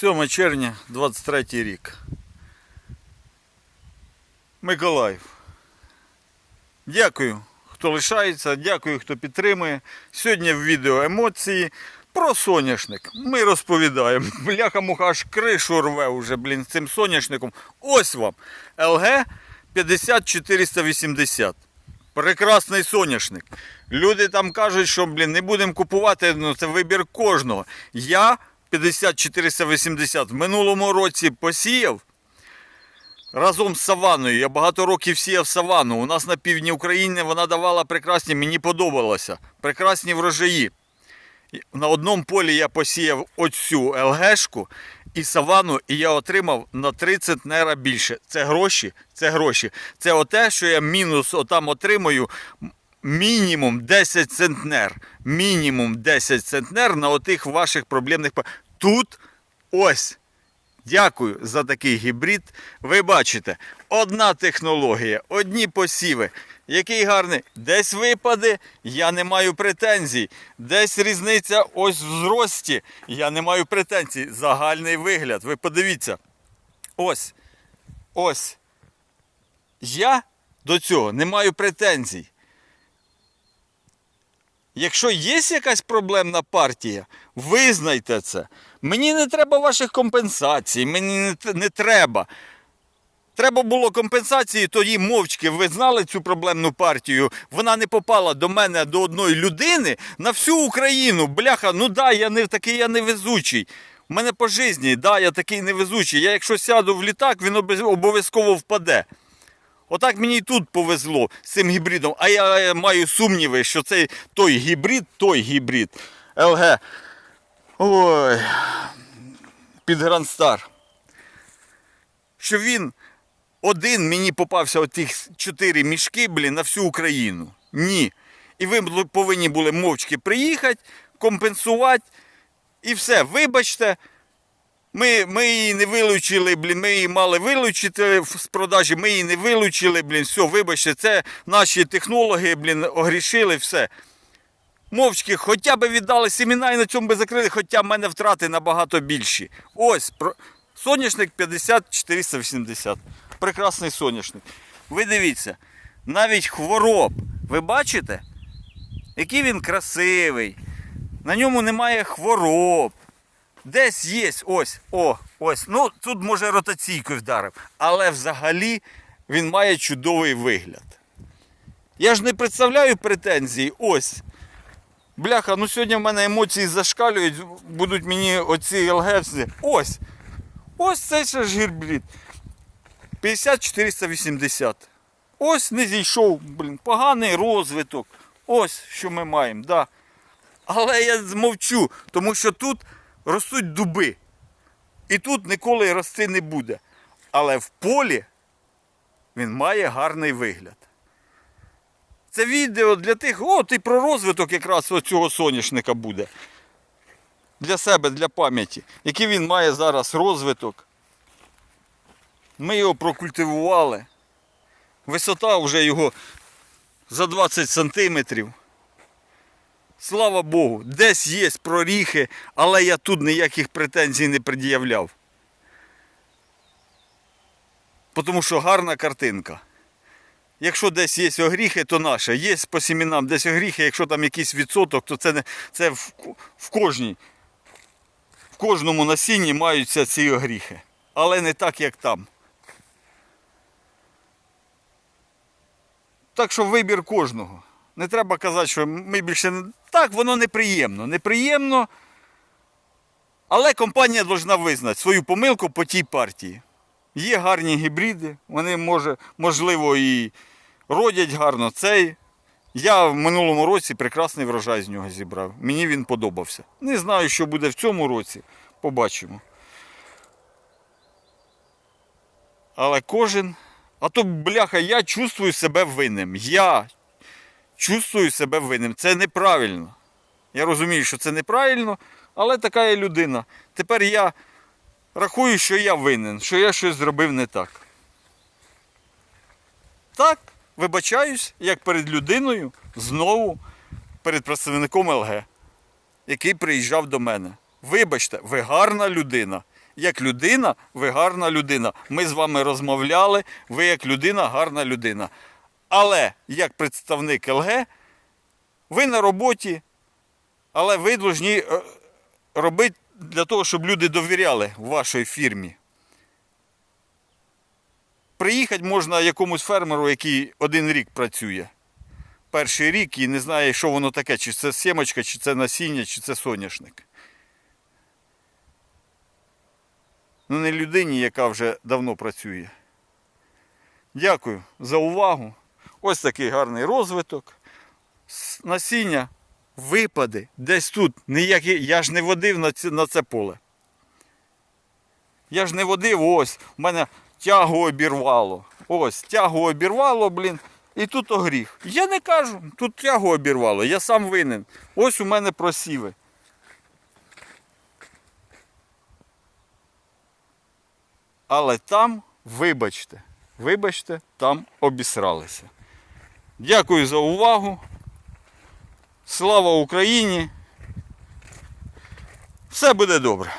7 червня 23 рік. Миколаїв. Дякую, хто лишається, дякую, хто підтримує. Сьогодні в відео емоції про соняшник. Ми розповідаємо. Бляха муха аж кришу рве уже, блін, з цим соняшником. Ось вам. ЛГ 50480. Прекрасний соняшник. Люди там кажуть, що блін, не будемо купувати, ну це вибір кожного. Я 50480 в минулому році посіяв разом з саваною. Я багато років сіяв савану. У нас на півдні України вона давала прекрасні, мені подобалося. Прекрасні врожаї. На одному полі я посіяв оцю ЛГшку і савану, і я отримав на 30 нера більше. Це гроші, це гроші. Це оте, що я мінус отам отримую мінімум 10 центнер. Мінімум 10 центнер на отих ваших проблемних. Тут ось. Дякую за такий гібрид. Ви бачите, одна технологія, одні посіви. Який гарний. Десь випаде, я не маю претензій. Десь різниця ось в зрості, я не маю претензій. Загальний вигляд. Ви подивіться. Ось. Ось. Я до цього не маю претензій. Якщо є якась проблемна партія, визнайте це. Мені не треба ваших компенсацій, мені не, треба. Треба було компенсації, тоді мовчки. Ви знали цю проблемну партію. Вона не попала до мене до одної людини на всю Україну. Бляха, ну да, я не такий я невезучий. У мене по житті, да, я такий невезучий. Я якщо сяду в літак, він обов'язково впаде. Отак мені і тут повезло з цим гібридом. А я маю сумніви, що цей той гібрид, той гібрид ЛГ. Ой. Під Грандстар. Що він один мені попався отих чотири мішки, блін, на всю Україну. Ні. І ви повинні були мовчки приїхати, компенсувати. І все, вибачте. Ми, ми її не вилучили, блін, ми її мали вилучити з продажі, ми її не вилучили, блін, все, вибачте, це наші технологи, блін, огрішили, все. Мовчки, хоча б віддали семіна і на цьому би закрили, хоча в мене втрати набагато більші. Ось, про... соняшник 50-480. Прекрасний соняшник. Ви дивіться, навіть хвороб, ви бачите, який він красивий. На ньому немає хвороб. Десь є, ось, о, ось. Ну, тут може ротаційкою вдарив. Але взагалі він має чудовий вигляд. Я ж не представляю претензій. Ось. Бляха, ну сьогодні в мене емоції зашкалюють, будуть мені оці ЛГФСи. Ось. Ось цей ще ж гірбрид. 50-480. Ось не зійшов, блін, поганий розвиток. Ось що ми маємо, да. Але я змовчу, тому що тут ростуть дуби. І тут ніколи рости не буде. Але в полі він має гарний вигляд. Це відео для тих, от і про розвиток якраз цього соняшника буде. Для себе, для пам'яті. Який він має зараз розвиток. Ми його прокультивували. Висота вже його за 20 сантиметрів. Слава Богу, десь є проріхи, але я тут ніяких претензій не пред'являв. Тому що гарна картинка. Якщо десь є огріхи, то наше. Є по сімінам десь огріхи, якщо там якийсь відсоток, то це, не, це в, в кожній. В кожному насінні маються ці огріхи. Але не так, як там. Так що вибір кожного. Не треба казати, що ми більше не. Так, воно неприємно. Неприємно. Але компанія повинна визнати свою помилку по тій партії. Є гарні гібриди, вони може, можливо і родять гарно цей. Я в минулому році прекрасний врожай з нього зібрав. Мені він подобався. Не знаю, що буде в цьому році. Побачимо. Але кожен. А то, бляха, я чувствую себе винним. Я чувствую себе винним. Це неправильно. Я розумію, що це неправильно, але така я людина. Тепер я рахую, що я винен, що я щось зробив не так. Так, вибачаюсь, як перед людиною, знову перед представником ЛГ, який приїжджав до мене. Вибачте, ви гарна людина. Як людина, ви гарна людина. Ми з вами розмовляли, ви як людина, гарна людина. Але як представник ЛГ, ви на роботі, але ви повинні е, робити для того, щоб люди довіряли вашій фірмі. Приїхати можна якомусь фермеру, який один рік працює. Перший рік і не знає, що воно таке, чи це сімочка, чи це насіння, чи це соняшник. Ну, не людині, яка вже давно працює. Дякую за увагу. Ось такий гарний розвиток. Насіння випаде десь тут. Ніякі, я ж не водив на це, на це поле. Я ж не водив, ось, у мене тягу обірвало. Ось, тягу обірвало, блін, і тут огріх. Я не кажу, тут тягу обірвало, я сам винен. Ось у мене просіви. Але там, вибачте, вибачте, там обісралися. Дякую за увагу. Слава Україні! Все буде добре.